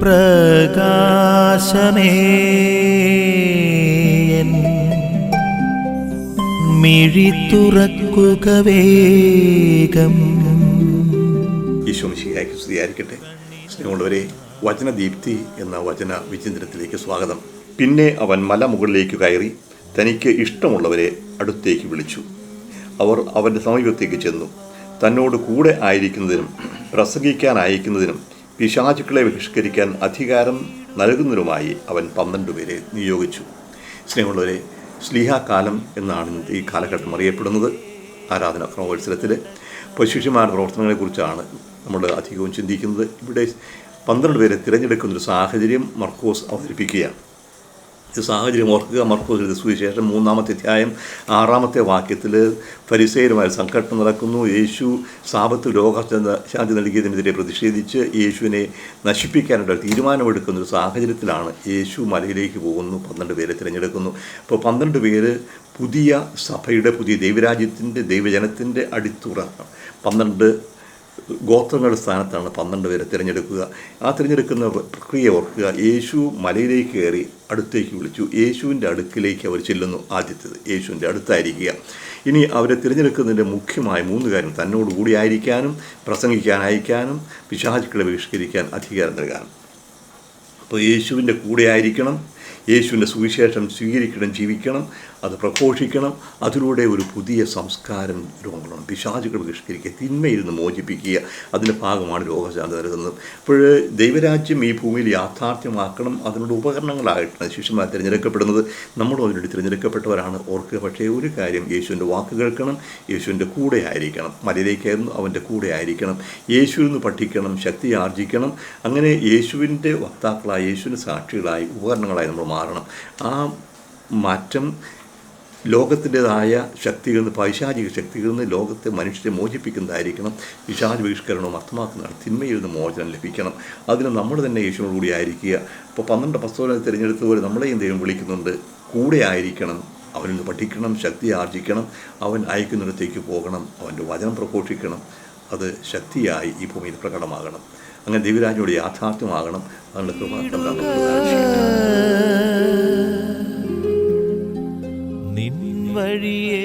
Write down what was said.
പ്രകാശമേ. മിഴി തുറക്കുക വേഗം. ഈശോ മിശിഹായ്ക്ക് സ്തുതിയായിരിക്കട്ടെ. സ്നേഹമുള്ളവരെ വചനദീപ്തി എന്ന വചന വിചിന്തനത്തിലേക്ക് സ്വാഗതം. പിന്നെ അവൻ മലമുകളിലേക്ക് കയറി തനിക്ക് ഇഷ്ടമുള്ളവരെ അടുത്തേക്ക് വിളിച്ചു. അവർ അവന്റെ സമീപത്തേക്ക് ചെന്നു. തന്നോട് കൂടെ ആയിരിക്കുന്നതിനും പ്രസംഗിക്കാൻ അയക്കുന്നതിനും പിശാചുക്കളെ ബഹിഷ്കരിക്കാൻ അധികാരം നൽകുന്നതിനുമായി അവൻ പന്ത്രണ്ട് പേരെ നിയോഗിച്ചു. സ്നേഹമുള്ളവരെ സ്ലീഹാകാലം എന്നാണ് ഇന്നത്തെ ഈ കാലഘട്ടം അറിയപ്പെടുന്നത്. ആരാധന അപ്പോൾ ശിഷ്യന്മാരുടെ പ്രവർത്തനങ്ങളെക്കുറിച്ചാണ് നമ്മൾ അധികവും ചിന്തിക്കുന്നത്. ഇവിടെ പന്ത്രണ്ട് പേരെ തിരഞ്ഞെടുക്കുന്നൊരു സാഹചര്യം മർക്കോസ് അവതരിപ്പിക്കുകയാണ്. ഈ സാഹചര്യം ഓർക്കുക എഴുതിയ സുവിശേഷം മൂന്നാമത്തെ അധ്യായം ആറാമത്തെ വാക്യത്തിൽ പരിസേരുമായി സംഘട്ടനം നടക്കുന്നു. യേശു സാപത്ത് രോഗശാന്തി നൽകിയതിനെതിരെ പ്രതിഷേധിച്ച് യേശുവിനെ നശിപ്പിക്കാനുള്ള തീരുമാനമെടുക്കുന്ന ഒരു സാഹചര്യത്തിലാണ് യേശു മലയിലേക്ക് പോകുന്നു പന്ത്രണ്ട് പേരെ തിരഞ്ഞെടുക്കുന്നു. അപ്പോൾ പന്ത്രണ്ട് പേര് പുതിയ സഭയുടെ പുതിയ ദൈവരാജ്യത്തിന്റെ ദൈവജനത്തിന്റെ അടിത്തുറ. പന്ത്രണ്ട് ഗോത്രങ്ങളുടെ സ്ഥാനത്താണ് പന്ത്രണ്ട് പേരെ തിരഞ്ഞെടുക്കുക. ആ തിരഞ്ഞെടുക്കുന്ന പ്രക്രിയ ഓർക്കുക. യേശു മലയിലേക്ക് കയറി അടുത്തേക്ക് വിളിച്ചു. യേശുവിന്റെ അടുക്കിലേക്ക് അവർ ചെല്ലുന്നു. ആദ്യത്തേത് യേശുവിന്റെ അടുത്തായിരിക്കുക. ഇനി അവരെ തിരഞ്ഞെടുക്കുന്നതിന്റെ മുഖ്യമായ മൂന്ന് കാര്യം തന്നോട് കൂടി ആയിരിക്കാനും പ്രസംഗിക്കാൻ അയക്കാനും പിശാചുക്കളെ ബഹിഷ്കരിക്കാൻ അധികാരം നൽകാനും. അപ്പോൾ യേശുവിന്റെ കൂടെ ആയിരിക്കണം. യേശുവിന്റെ സുവിശേഷം സ്വീകരിക്കണം ജീവിക്കണം അത് പ്രഘോഷിക്കണം. അതിലൂടെ ഒരു പുതിയ സംസ്കാരം രോഗങ്ങളാണ് പിശാചുകൾ ബഹിഷ്കരിക്കുക തിന്മയിൽ നിന്ന് മോചിപ്പിക്കുക. അതിന്റെ ഭാഗമാണ് രോഗശാന്തി നൽകുന്നത്. അപ്പോൾ ദൈവരാജ്യം ഈ ഭൂമിയിൽ യാഥാർത്ഥ്യമാക്കണം. അതിനുള്ള ഉപകരണങ്ങളായിട്ടാണ് ശിഷ്യന്മാർ തിരഞ്ഞെടുക്കപ്പെടുന്നത്. നമ്മളും അതിനുവേണ്ടി തിരഞ്ഞെടുക്കപ്പെട്ടവരാണ്. ഓർക്കുക പക്ഷേ ഒരു കാര്യം യേശുവിന്റെ വാക്ക് കേൾക്കണം യേശുവിന്റെ കൂടെ ആയിരിക്കണം. മലയിലേക്കായിരുന്നു അവന്റെ കൂടെ ആയിരിക്കണം. യേശുവിൽ നിന്ന് പഠിക്കണം ശക്തി ആർജിക്കണം. അങ്ങനെ യേശുവിന്റെ വക്താക്കളായി യേശുവിന്റെ സാക്ഷികളായി ഉപകരണങ്ങളായി നമ്മൾ മാറണം. ആ മാറ്റം ലോകത്തിന്റെതായ ശക്തികളിൽ നിന്ന് പൈശാചിക ശക്തികളിൽ നിന്ന് ലോകത്തെ മനുഷ്യരെ മോചിപ്പിക്കുന്നതായിരിക്കണം. വിശാല ബഹിഷ്കരണവും അർത്ഥമാക്കുന്നതാണ്. തിന്മയിൽ നിന്ന് മോചനം ലഭിക്കണം. അതിന് നമ്മൾ തന്നെ യേശുവിനോട് കൂടി ആയിരിക്കുക. ഇപ്പോൾ പന്ത്രണ്ട് പസ്തോലം തിരഞ്ഞെടുത്തതുപോലെ നമ്മളെയും ദൈവം വിളിക്കുന്നുണ്ട്. കൂടെ ആയിരിക്കണം. അവനിൽ നിന്ന് പഠിക്കണം ശക്തി ആർജിക്കണം. അവൻ അയക്കുന്നിടത്തേക്ക് പോകണം. അവന്റെ വചനം പ്രഘോഷിക്കണം. അത് ശക്തിയായി ഈ ഭൂമിയിൽ പ്രകടമാകണം. അങ്ങനെ ദൈവരാജിനോട് യാഥാർത്ഥ്യമാകണം. അതിനുള്ള കൃപാത്രം നിൻ വഴിയേ